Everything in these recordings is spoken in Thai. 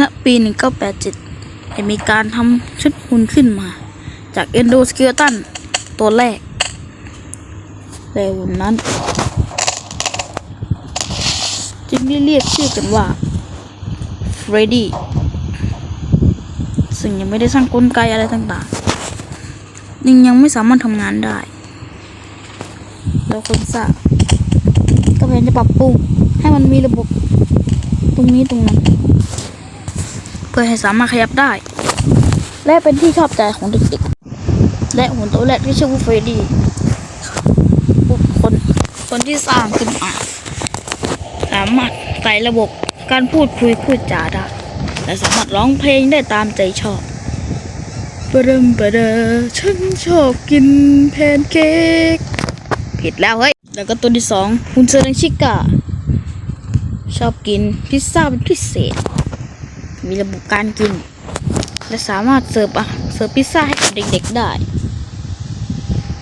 ณปี 1987 ได้มีการทำชุดหุ่นขึ้นมา จากเอนโดสเก e ตันตัวแรกแต่หุ่นนั้น จึงได้เรียกชื่อกันว่าเฟรดดี้ซึ่งยังไม่ได้สร้างกลไกอะไรต่างๆยังยังไม่สามารถทำงานได้แล้วคนสร้างก็พยายามจะปรับปรุงให้มันมีระบบตรงนี้ตรงนั้น เพื่อให้สามารถขยับได้ และเป็นที่ชอบใจของเด็กๆ และหุ่นตัวแรกที่ชื่อว่าเฟรดดี้คคลคนที่สร้างขึ้นมา สามารถใส่ระบบการพูดคุยพูดจาได้และสามารถร้องเพลงได้ตามใจชอบปรมปรดาฉันชอบกินแพนเค้กผิดแล้วเฮ้ย แล้วก็ตัวที่สองคุณเซอร์นังชิก้าชอบกินพิซซ่าเป็นพิเศษ มีระบบการกิน และสามารถเสิร์ฟอะเสิร์ฟพิซซ่าให้กับเด็กๆได้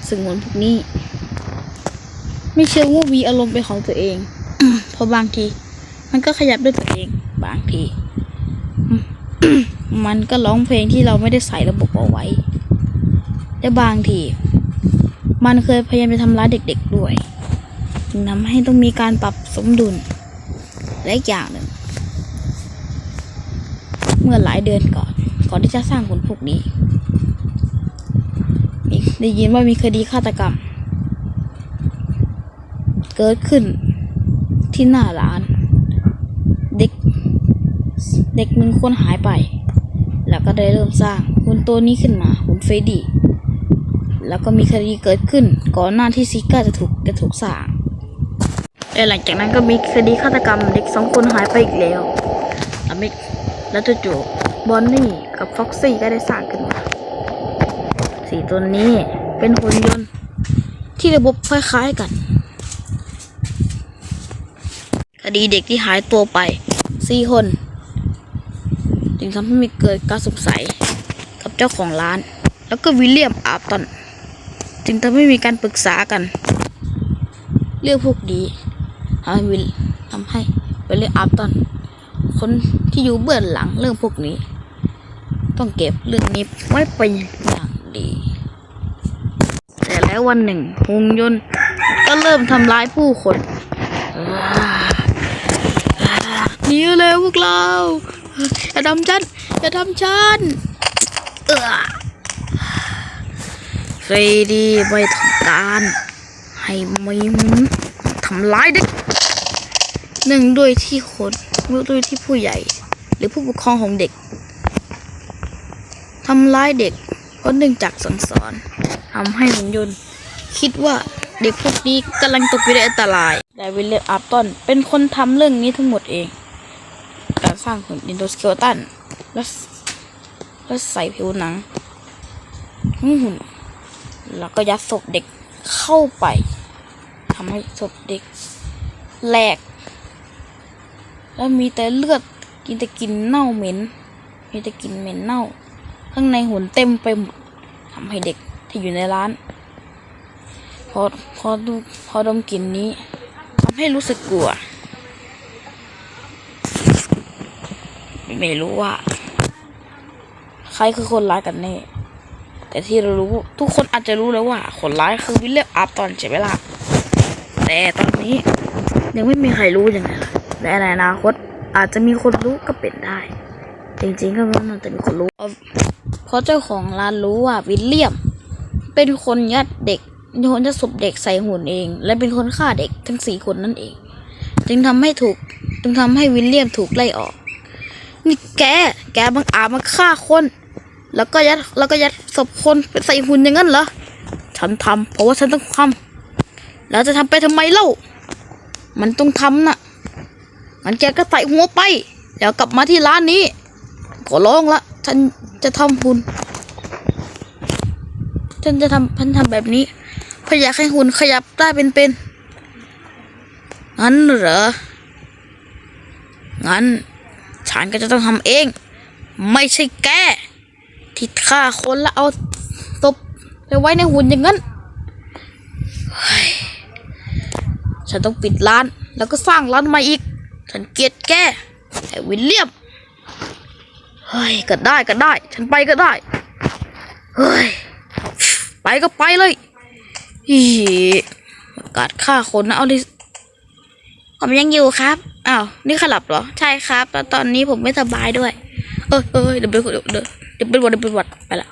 ซึ่งหมนพวกนี้ ไม่เชื่อว่ามีอารมณ์เป็นของตัวเองเพราะบางที มันก็ขยับด้วยตัวเอง บางที มันก็ร้องเพลงที่เราไม่ได้ใส่ระบบเอาไว้ และบางที มันเคยพยายามจะทำร้ายเด็ก ๆด้วย จึงทำให้ต้องมีการปรับสมดุล และอีกอย่างหนึ่ง มื่อหลายเดือนก่อน ก่อนที่จะสร้างผลพวกนี้มีได้ยินว่ามีคดีฆาตกรรม เกิดขึ้นที่หน้าร้าน เด็ก เด็กหนึ่งคนหายไป แล้วก็ได้เริ่มสร้างหุ่นตัวนี้ขึ้นมาหุ่นเฟรดดี้แล้วก็มีคดีเกิดขึ้น ก่อนหน้าที่ซิก้าจะถูกจะถูกสร้างและหลังจากนั้นก็มีคดีฆาตกรรมเด็กสองคนหายไปอีกแล้วแล้วมิ แล้วจู่ๆบอนนี่กับฟ็อกซี่ก็ได้สร้างขึ้นมาสี่ตัวนี้เป็นหุ่นยนต์ที่ระบบคล้ายๆกันคดีเด็กที่หายตัวไปสี่คนจึงทำให้มีเกิดการสงสัยกับเจ้าของร้าน แล้วก็วิลเลียมอาร์ตันจึงทำให้มีการปรึกษากัน เรื่องพวกนี้ทำให้วิลทำให้วิลเลียมอาร์ตัน คนที่อยู่เบื้องหลังเรื่องพวกนี้ ต้องเก็บเรื่องนี้ไว้เป็นอย่างดี แต่แล้ววันหนึ่งหุ่นยนต์ก็เริ่มทำร้ายผู้คนหนีเร็วพวกเรา อย่าทำฉัน อย่าทำฉัน เออเฟรดีไม่ทำการ ให้ไม่ทำร้ายเด็ก หนึ่งด้วยที่คนด้วยที่ผู้ใหญ่ หรือผู้ปกครองของเด็กทำร้ายเด็กเพราะเนื่องจากสั่งสอนทำให้หุ่นยนต์ คิดว่าเด็กพวกนี้กำลังตกอยู่ในอันตรายแต่วิลเลียมอาร์ตันเป็นคนทำเรื่องนี้ทั้งหมดเอง การสร้างหุ่นดินโดสเกลตันและและใส่ผิวหนังของหุ่นแล้วก็ยัดศพเด็กเข้าไปทำให้ศพเด็กแหลก แล้วมีแต่เลือดกินแต่กลินเน่าเหม็น มีแต่กลินเหม็นเน่า ข้างในหุ่นเต็มไปหมดทำให้เด็กที่อยู่ในร้าน พอพอดูพอดมกลิ่นนี้ทำให้รู้สึกกลัว ไม่รู้ว่า ใครคือคนร้ายกันแน่แต่ที่เรารู้ทุกคนอาจจะรู้แล้วว่าคนร้ายคือวิลเลียมอาร์ตอนใช่ไหมล่ะแต่ตอนนี้ยังไม่มีใครรู้ยังไง และในอนาคตอาจจะมีคนรู้ก็เป็นได้ จริงๆก็ไม่น่าจะมีคนรู้ เพราะเจ้าของร้านรู้ว่าวิลเลียม เป็นคนยัดเด็กเป็นคนจะศพเด็กใส่หุ่นเอง และเป็นคนฆ่าเด็กทั้งสี่คนนั่นเอง จึงทำให้ถูกจึงทำให้วิลเลียมถูกไล่ออกนี่แกแกบังอาจมาฆ่าคน แล้วก็ยัดแล้วก็ยัดศพคนไปใส่หุ่นอย่างนั้นเหรอฉันทำเพราะว่าฉันต้องทำแล้วจะทำไปทำไมเล่า มันต้องทำน่ะ งั้นแกก็ใส่หัวไปแล้วกลับมาที่ร้านนี้ ขอร้องละ ฉันจะทำหุ่นฉันจะทำพันทำแบบนี้พรายากให้หุ่นขยับได้เป็นๆงั้นเหรอ งั้นฉันก็จะต้องทำเอง ไม่ใช่แกที่ฆ่าคนแล้วเอาศพไปไว้ในหุ่นอย่างนั้นฉันต้องปิดร้านแล้วก็สร้างร้านใหม่อีก ฉันเกลียดแกไอ้วิลเลียมเฮ้ยก็ได้ก็ได้ ฉันไปก็ได้เฮ้ยไปก็ไปเลยอีกาศฆ่าคนนะเอาดิผมยังอยู่ครับอ้าวนี่ขลับเหรอ ใช่ครับ แล้วตอนนี้ผมไม่สบายด้วย เออเออเดี๋ยวไปเดี๋ยวเดี๋ยวเดี๋ยวเป็นวัดเดี๋ยวเป็นวัดไปละ